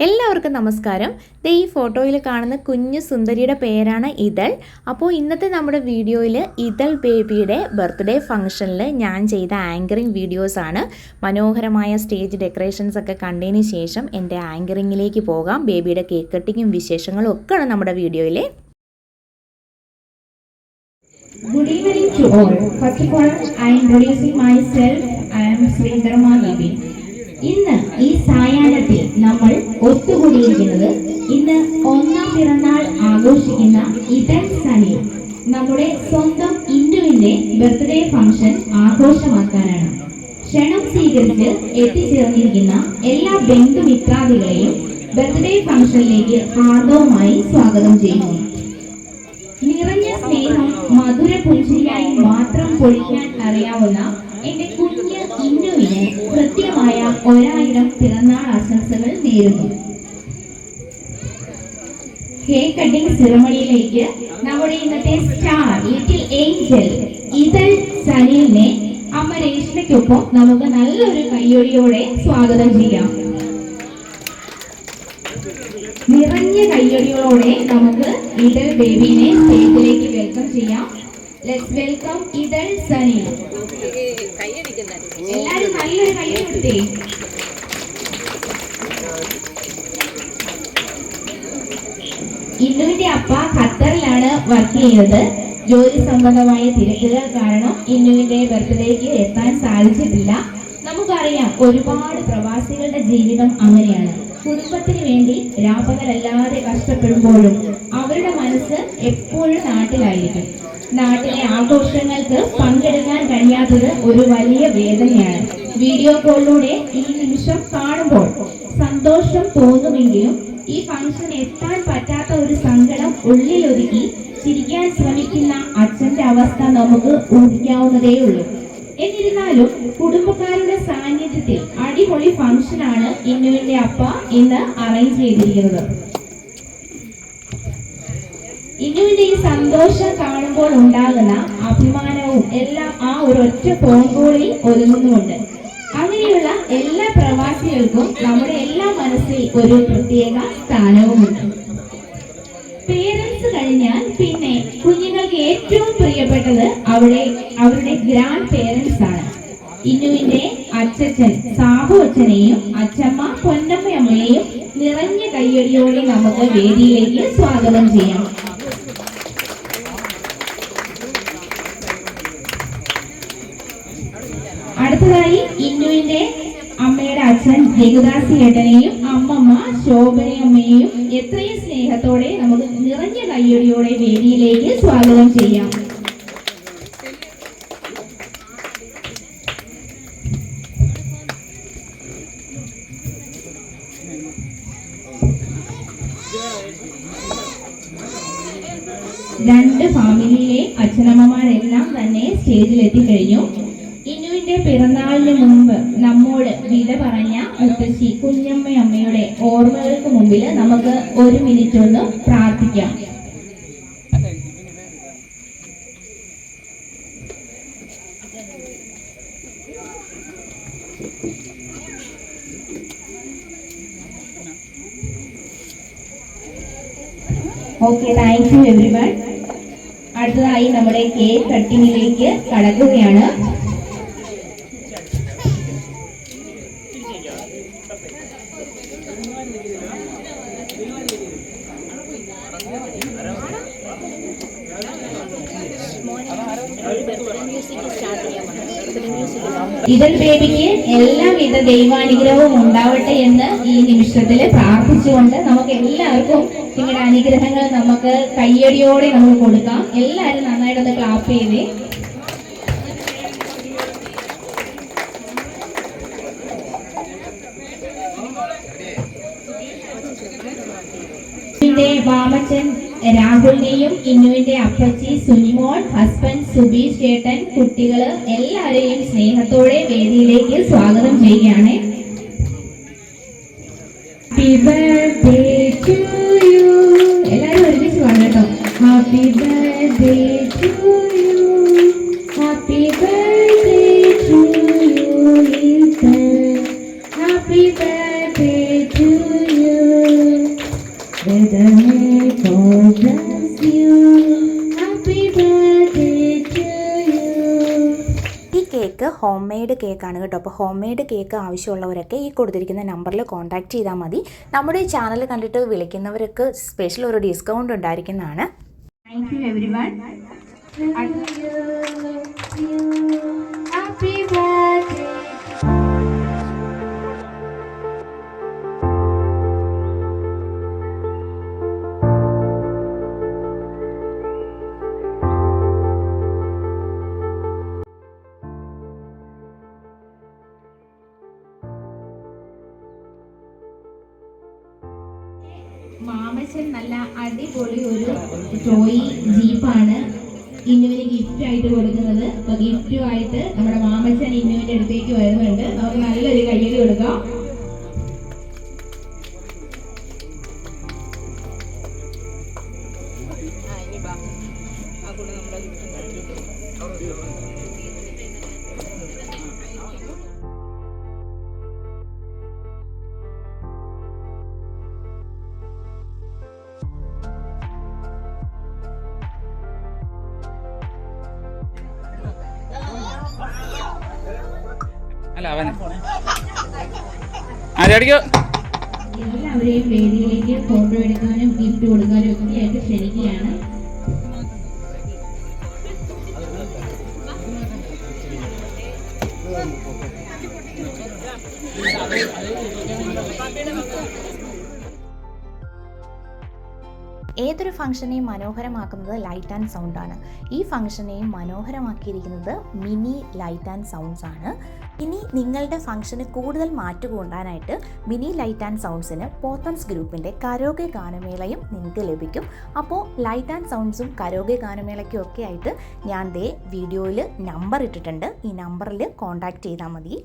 എല്ലാവർക്കും നമസ്കാരം ദേ ഈ ഫോട്ടോയിൽ കാണുന്ന കുഞ്ഞു സുന്ദരിയുടെ പേരാണ് ഇതൾ അപ്പോൾ ഇന്നത്തെ നമ്മുടെ വീഡിയോയിൽ ഇതൾ ബേബിയുടെ ബർത്ത്ഡേ ഫംഗ്ഷനിൽ ഞാൻ ചെയ്ത ആങ്കറിങ് വീഡിയോസാണ് മനോഹരമായ സ്റ്റേജ് ഡെക്കറേഷൻസ് ഒക്കെ കണ്ടതിന് ശേഷം എന്റെ ആങ്കറിങ്ങിലേക്ക് പോകാം ബേബിയുടെ കേക്ക് കട്ടിങ്ങും വിശേഷങ്ങളും ഒക്കെയാണ് നമ്മുടെ വീഡിയോയിൽ Good evening to all. First of all, I am introducing myself. I am Sreedharma ദേവി. ഇന്ന് ഈ സായാഹ്നത്തിൽ നമ്മൾ ഒത്തുകൂടിയിരിക്കുന്നത് ഇന്ന് ഒന്നാം പിറന്നാൾ ആഘോഷിക്കുന്ന ഇതൻ നമ്മുടെ സ്വന്തം ഇന്ദുവിന്റെ ബർത്ത്ഡേ ഫംഗ്ഷൻ ആഘോഷമാക്കാനാണ്. ക്ഷണം സ്വീകരിച്ച് എത്തിച്ചേർന്നിരിക്കുന്ന എല്ലാ ബന്ധുമിത്രാദികളെയും ബർത്ത്ഡേ ഫംഗ്ഷനിലേക്ക് ഹാർദവുമായി സ്വാഗതം ചെയ്യുന്നു. നിറഞ്ഞ സ്നേഹം മധുര പുഞ്ചിരിയായി മാത്രം പൊഴിക്കാൻ അറിയാവുന്ന എന്റെ കുഞ്ഞ് ഇന്നുവിന് കൃത്യമായ ഒരായിരം പിറന്നാൾ ആശംസകൾ നേരുന്നു. കേക്ക് കട്ടിംഗ് സെറമണിയിലേക്ക് നമ്മുടെ ഇന്നത്തെ സ്റ്റാർ ലിറ്റിൽ ഏഞ്ചൽ ഇതൽ സനീലിനെ അമ്മ രേഷ്മയ്ക്കൊപ്പം നമുക്ക് നല്ലൊരു കയ്യൊടിയോടെ സ്വാഗതം ചെയ്യാം. നിറഞ്ഞ കയ്യടികളോടെ നമുക്ക് ഇതൽ ബേബിനെ സ്റ്റേജിലേക്ക് വെൽക്കം ചെയ്യാം. ലെറ്റ്സ് വെൽക്കം ഇതൾ സനി എല്ലാരും നല്ലൊരു കൈ കൊടുത്തേ. ഇന്നുവിന്റെ അപ്പ ഖത്തറിലാണ് വർക്ക് ചെയ്യുന്നത്. ജോലി സംബന്ധമായ തിരക്കുകൾ കാരണം ഇന്നുവിന്റെ ബർത്ത്ഡേക്ക് എത്താൻ സാധിച്ചിട്ടില്ല. നമുക്കറിയാം ഒരുപാട് പ്രവാസികളുടെ ജീവിതം അങ്ങനെയാണ്. കുടുംബത്തിന് വേണ്ടി രാപ്പകലല്ലാതെ കഷ്ടപ്പെടുമ്പോഴും അവരുടെ മനസ്സ് എപ്പോഴും നാട്ടിലായിരിക്കും. നാട്ടിലെ ആഘോഷങ്ങൾക്ക് പങ്കെടുക്കാൻ കഴിയാത്തത് ഒരു വലിയ വേദനയാണ്. വീഡിയോ കോളിലൂടെ ഈ നിമിഷം കാണുമ്പോൾ സന്തോഷം തോന്നുമെങ്കിലും ഈ ഫംഗ്ഷൻ എത്താൻ പറ്റാത്ത ഒരു സങ്കടം ഉള്ളിലൊതുക്കി ചിരിക്കാൻ ശ്രമിക്കുന്ന അച്ഛന്റെ അവസ്ഥ നമുക്ക് ഊഹിക്കാവുന്നതേ ഉള്ളൂ. എന്നിരുന്നാലും കുടുംബക്കാരുടെ സാന്നിധ്യത്തിൽ അടിപൊളി ഫംഗ്ഷനാണ് ഇന്നുവിന്റെ അപ്പ ഇന്ന് അറേഞ്ച് ചെയ്തിരിക്കുന്നത്. ഇന്നുവിന്റെ ഈ സന്തോഷം കാണുമ്പോൾ ഉണ്ടാകുന്ന അഭിമാനവും എല്ലാം ആ ഒരു ഒറ്റ പോങ്കോളിൽ കോളിൽ ഒതുങ്ങുന്നുമുണ്ട്. അങ്ങനെയുള്ള എല്ലാ പ്രവാസികൾക്കും നമ്മുടെ എല്ലാ മനസ്സിൽ ഒരു പ്രത്യേക സ്ഥാനവുമുണ്ട്. പേരൻസ് കഴിഞ്ഞാൽ പിന്നെ കുഞ്ഞുങ്ങൾക്ക് ഏറ്റവും പ്രിയപ്പെട്ടത് അവിടെ അവരുടെ ഗ്രാൻഡ് പേരൻസ് ആണ്. ഇന്നുവിന്റെ അച്ഛൻ സാബു അച്ഛനെയും അച്ഛമ്മ പൊന്നമ്മയമ്മയെയും നിറഞ്ഞ കയ്യടിയോടെ നമുക്ക് വേദിയിലേക്ക് സ്വാഗതം ചെയ്യാം. അടുത്തതായി ഇന്നുവിന്റെ അമ്മയുടെ അച്ഛൻ ജഗദാസി ഏട്ടനെയും അമ്മമ്മ ശോഭനയമ്മയെയും എത്രയും സ്നേഹത്തോടെ നമുക്ക് നിറഞ്ഞ കയ്യടിയോടെ വേദിയിലേക്ക് സ്വാഗതം ചെയ്യാം. രണ്ട് ഫാമിലിയിലെ അച്ഛനമ്മമാരെല്ലാം തന്നെ സ്റ്റേജിൽ കഴിഞ്ഞു പിറന്നാളിന് മുമ്പ് നമ്മോട് വിട പറഞ്ഞ മുത്തശ്ശി കുഞ്ഞമ്മ അമ്മയുടെ ഓർമ്മകൾക്ക് മുമ്പിൽ നമുക്ക് ഒരു മിനിറ്റ് ഒന്ന് പ്രാർത്ഥിക്കാം. Okay thank you everyone അടുത്തതായി നമ്മുടെ കേക്ക് കട്ടിങ്ങിലേക്ക് കടക്കുകയാണ്. ഇതൽ ബേബിക്ക് എല്ലാവിധ ദൈവാനുഗ്രഹവും ഉണ്ടാവട്ടെ എന്ന് ഈ നിമിഷത്തിൽ പ്രാർത്ഥിച്ചുകൊണ്ട് നമുക്ക് എല്ലാവർക്കും നിങ്ങളുടെ അനുഗ്രഹങ്ങൾ നമുക്ക് കയ്യടിയോടെ നമുക്ക് കൊടുക്കാം. എല്ലാവരും നന്നായിട്ടൊന്ന് ക്ലാപ്പ് ചെയ്തേ വാമച്ചൻ രാഹുലിനെയും ഇന്നുവിന്റെ അപ്പച്ചി സുനിമോൾ ഹസ്ബൻഡ് സുബീഷ് ചേട്ടൻ കുട്ടികൾ എല്ലാവരെയും സ്നേഹത്തോടെ വേദിയിലേക്ക് സ്വാഗതം ചെയ്യുകയാണ്. ഹോം മെയ്ഡ് കേക്കാണ് കേട്ടോ. അപ്പോൾ ഹോം മെയ്ഡ് കേക്ക് ആവശ്യമുള്ളവരൊക്കെ ഈ കൊടുത്തിരിക്കുന്ന നമ്പറിൽ കോൺടാക്ട് ചെയ്താൽ മതി. നമ്മുടെ ഈ ചാനൽ കണ്ടിട്ട് വിളിക്കുന്നവർക്ക് സ്പെഷ്യൽ ഒരു ഡിസ്കൗണ്ട് ഉണ്ടായിരിക്കുന്നതാണ്. Thank you everyone birthday. Mamachan ഒരു ടോയ് ജീപ്പാണ് ഇന്നുവിന് ഗിഫ്റ്റ് ആയിട്ട് കൊടുക്കുന്നത്. അപ്പൊ ഗിഫ്റ്റുമായിട്ട് നമ്മുടെ മാമച്ചൻ ഇന്നുവിന്റെ അടുത്തേക്ക് വരുന്നുണ്ട്. നമുക്ക് നല്ലൊരു കയ്യിൽ കൊടുക്കാം. അല്ല അവൻ ആരടിക്കോ എല്ലാവരെയും വേദിയിലേക്ക് ഫോട്ടോ എടുക്കാനും ഗിഫ്റ്റ് കൊടുക്കാനും ഒക്കെ ആയിട്ട് ക്ഷണിക്കുകയാണ്. ഏതൊരു ഫംഗ്ഷനെയും മനോഹരമാക്കുന്നത് ലൈറ്റ് ആൻഡ് സൗണ്ട് ആണ്. ഈ ഫംഗ്ഷനെയും മനോഹരമാക്കിയിരിക്കുന്നത് മിനി ലൈറ്റ് ആൻഡ് സൗണ്ട്സ് ആണ്. ഇനി നിങ്ങളുടെ ഫംഗ്ഷന് കൂടുതൽ മാറ്റു കൊണ്ടാനായിട്ട് മിനി ലൈറ്റ് ആൻഡ് സൗണ്ട്സിന് പോത്തൻസ് ഗ്രൂപ്പിന്റെ കരോഗെ ഗാനമേളയും നിങ്ങൾക്ക് ലഭിക്കും. അപ്പോൾ ലൈറ്റ് ആൻഡ് സൗണ്ട്സും കരോഗെ ഗാനമേളയ്ക്കും ഒക്കെ ആയിട്ട് ഞാൻ ദേ വീഡിയോയിൽ നമ്പർ ഇട്ടിട്ടുണ്ട്. ഈ നമ്പറിൽ കോൺടാക്റ്റ് ചെയ്താൽ മതി.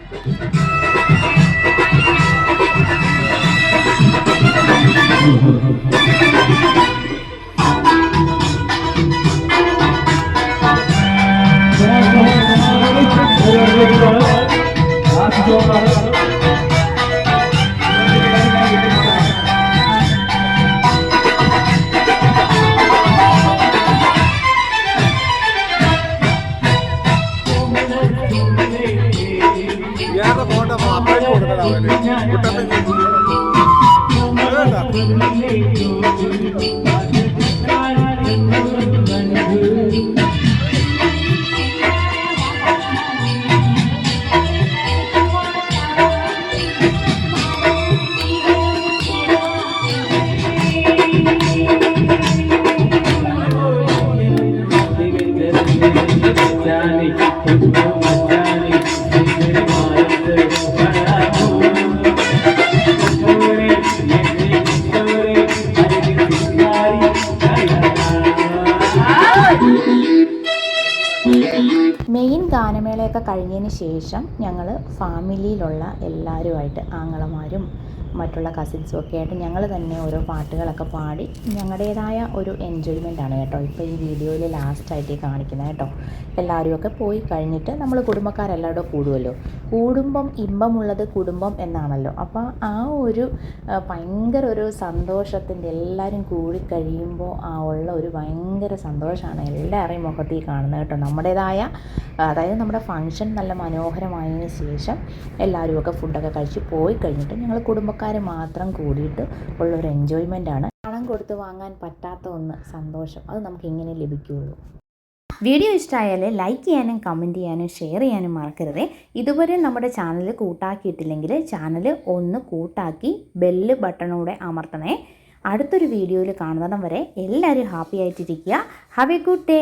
Thank you. ಕರುಣೆಯೋ ശേഷം ഞങ്ങൾ ഫാമിലിയിലുള്ള എല്ലാവരുമായിട്ട് ആങ്ങളമാരും മറ്റുള്ള കസിൻസും ഒക്കെ ആയിട്ട് ഞങ്ങൾ തന്നെ ഓരോ പാട്ടുകളൊക്കെ പാടി ഞങ്ങളുടേതായ ഒരു എൻജോയ്മെന്റ് ആണ് കേട്ടോ. ഇപ്പോൾ ഈ വീഡിയോയിൽ ലാസ്റ്റായിട്ട് ഈ കാണിക്കുന്നത് കേട്ടോ. എല്ലാവരും ഒക്കെ പോയി കഴിഞ്ഞിട്ട് നമ്മൾ കുടുംബക്കാരെല്ലാവരും കൂടുമല്ലോ കൂടുമ്പം ഇമ്പമുള്ളത് കുടുംബം എന്നാണല്ലോ. അപ്പോൾ ആ ഒരു ഭയങ്കര ഒരു സന്തോഷത്തിന്റെ എല്ലാവരും കൂടി കഴിയുമ്പോൾ ആ ഉള്ള ഒരു ഭയങ്കര സന്തോഷമാണ് എല്ലാവരുടെയും മുഖത്ത് ഈ കാണുന്നത് കേട്ടോ. നമ്മുടേതായ അതായത് നമ്മുടെ ഫങ്ഷൻ നല്ല മനോഹരമായതിനു ശേഷം എല്ലാവരും ഒക്കെ ഫുഡൊക്കെ കഴിച്ച് പോയി കഴിഞ്ഞിട്ട് ഞങ്ങൾ കുടുംബക്കാർ മാത്രം കൂടിയിട്ട് ഉള്ളൊരു എൻജോയ്മെന്റ് ആണ്. പണം കൊടുത്ത് വാങ്ങാൻ പറ്റാത്ത ഒന്ന് സന്തോഷം. അത് നമുക്ക് ഇങ്ങനെ ലഭിക്കുകയുള്ളൂ വീഡിയോ ഇഷ്ടമായാൽ ലൈക്ക് ചെയ്യാനും കമന്റ് ചെയ്യാനും ഷെയർ ചെയ്യാനും മറക്കരുത്. ഇതുവരെ നമ്മുടെ ചാനൽ കൂട്ടാക്കിയിട്ടില്ലെങ്കിൽ ചാനൽ ഒന്ന് കൂട്ടാക്കി ബെല്ല് ബട്ടണൂടെ അമർത്തണേ. അടുത്തൊരു വീഡിയോയിൽ കാണുന്നിടം വരെ എല്ലാവരും ഹാപ്പി ആയിട്ടിരിക്കുക. Have A good day